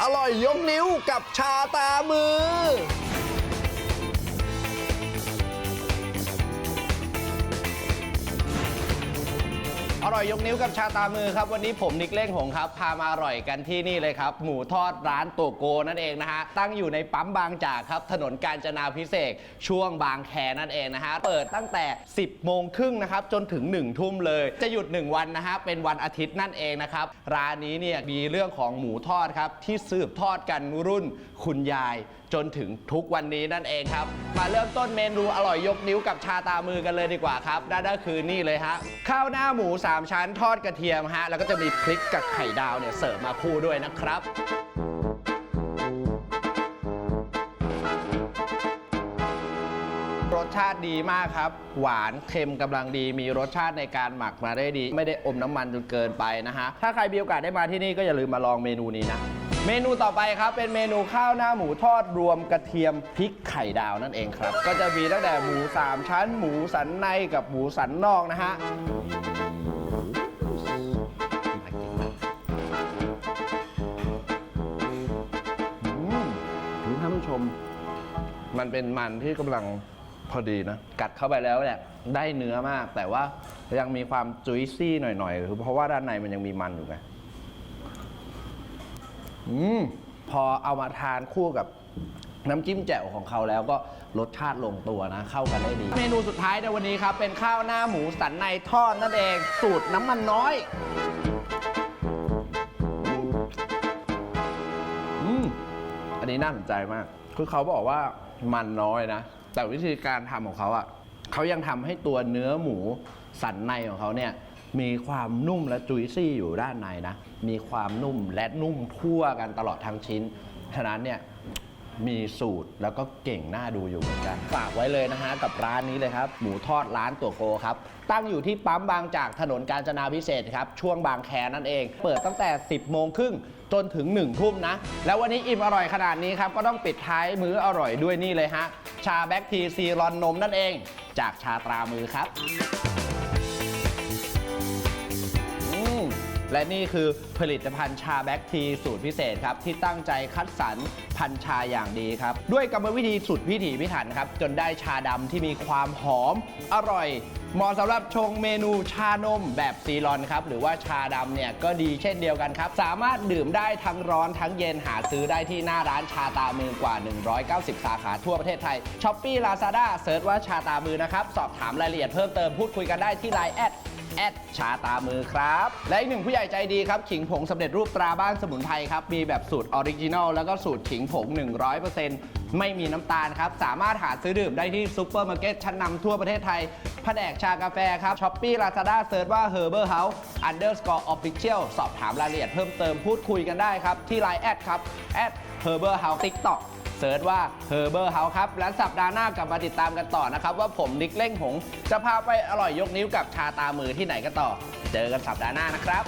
อร่อยยกนิ้วกับชาตามือ อร่อยยกนิ้วกับชาตามือครับ วันนี้ผมนิกเล่งหงครับ พามาอร่อยกันที่นี่เลยครับ หมูทอดร้านตัวโกนั่นเองนะฮะ ตั้งอยู่ในปั๊มบางจากครับ ถนนกาญจนาพิเศษช่วงบางแคนั่นเองนะฮะ เปิดตั้งแต่ 10 โมงครึ่งนะครับ จนถึง 1 ทุ่มเลย จะหยุด 1 วันนะฮะ เป็นวันอาทิตย์นั่นเองนะครับ ร้านนี้เนี่ยมีเรื่องของหมูทอดครับที่สืบทอดกันรุ่นคุณยายจนถึงทุกวันนี้นั่นเองครับ มาเริ่มต้นเมนูอร่อยยกนิ้วกับชาตามือกันเลยดีกว่าครับนั่นก็คือนี่เลยฮะข้าวหน้าหมู3ชั้นทอดกระเทียมฮะ แล้วก็จะมีพริกกับไข่ดาวเนี่ยเสิร์ฟมาคู่ด้วยนะครับ รสชาติดีมากครับ หวานเค็มกำลังดี มีรสชาติในการหมักมาได้ดี ไม่ได้อมน้ำมันจนเกินไปนะฮะ ถ้าใครมีโอกาสได้มาที่นี่ก็อย่าลืมมาลองเมนูนี้นะ เมนูต่อไปครับ เป็นเมนูข้าวหน้าหมูทอดรวมกระเทียมพริกไข่ดาวนั่นเองครับ ก็จะมีตั้งแต่หมู 3 ชั้น หมูสันในกับหมูสันนอกนะฮะ ผู้ชม มันเป็นมันที่กำลังพอดีนะ กัดเข้าไปแล้วเนี่ยได้เนื้อมาก แต่ว่ายังมีความจุยซี่หน่อยๆคือเพราะว่าด้านในมันยังมีมันอยู่ไงอืมพอเอามาทานคู่กับน้ำจิ้มแจ่วของเขาแล้วก็รสชาติลงตัวนะ เข้ากันได้ดี เมนูสุดท้ายในวันนี้ครับ เป็นข้าวหน้าหมูสันในทอดนั่นเอง สูตรน้ำมันน้อย นี้น่าสนใจมาก คือเขาบอกว่ามันน้อยนะ แต่วิธีการทำของเขาอะ่ะเขายังทำให้ตัวเนื้อหมูสันในของเขาเนี่ยมีความนุ่มและจุยซี่อยู่ด้านในนะ มีความนุ่มและนุ่มทั่วกันตลอดทั้งชิ้น ฉะนั้นเนี่ย มีสูตรแล้วก็เก่งน่าดูอยู่เหมือนกันฝากไว้เลยนะฮะกับร้านนี้เลยครับ หมูทอดร้านตัวโกครับ ตั้งอยู่ที่ปั๊มบางจากถนนกาญจนาพิเศษกครับ ช่วงบางแคนั่นเอง เปิดตั้งแต่ 10 โมงครึ่งจนถึง 1 ทุ่มนะ แล้ววันนี้อิ่มอร่อยขนาดนี้ครับ ก็ต้องปิดท้ายมื้ออร่อยด้วยนี่เลยฮะ ชาแบ็กทีซีรอนนมนั่นเอง จากชาตรามือครับ และนี่คือผลิตภัณฑ์ชาแบ็กทีสูตรพิเศษครับที่ตั้งใจคัดสรรพันชาอย่างดีครับ ด้วยกรรมวิธีสุดพิถีพิถันครับจนได้ชาดำที่มีความหอม อร่อยเหมาะสำหรับชงเมนูชานมแบบซีรอนครับ หรือว่าชาดำเนี่ยก็ดีเช่นเดียวกันครับ สามารถดื่มได้ทั้งร้อนทั้งเย็นหาซื้อได้ที่หน้าร้านชาตามือกว่า 190 สาขาทั่วประเทศไทยช้อปปี้ลาซาด้าเซิร์ชว่าชาตามือนะครับ สอบถามรายละเอียดเพิ่มเติมพูดคุยกันได้ที่ไลน์แอด แอดชาตามือครับ และอีกหนึ่งผู้ใหญ่ใจดีครับ ขิงผงสำเร็จรูปตราบ้านสมุนไพรครับ มีแบบสูตรออริจินอลแล้วก็สูตรขิงผง 100%ไม่มีน้ำตาลครับ สามารถหาซื้อดื่มได้ที่ซูเปอร์มาร์เก็ตชั้นนำทั่วประเทศไทยแผนกชากาแฟครับช้อปปี้ลาซาด้าเซิร์ชว่า Herbal House underscore official สอบถามรายละเอียดเพิ่มเติมพูดคุยกันได้ครับที่ไลน์แอดครับแอด Herbal House TikTok เซิร์ชว่า Herbal House ครับ และสัปดาห์หน้ากลับมาติดตามกันต่อนะครับ ว่าผมนิกเล่งหง จะพาไปอร่อยยกนิ้วกับชาตามือที่ไหนกันต่อ เจอกันสัปดาห์หน้านะครับ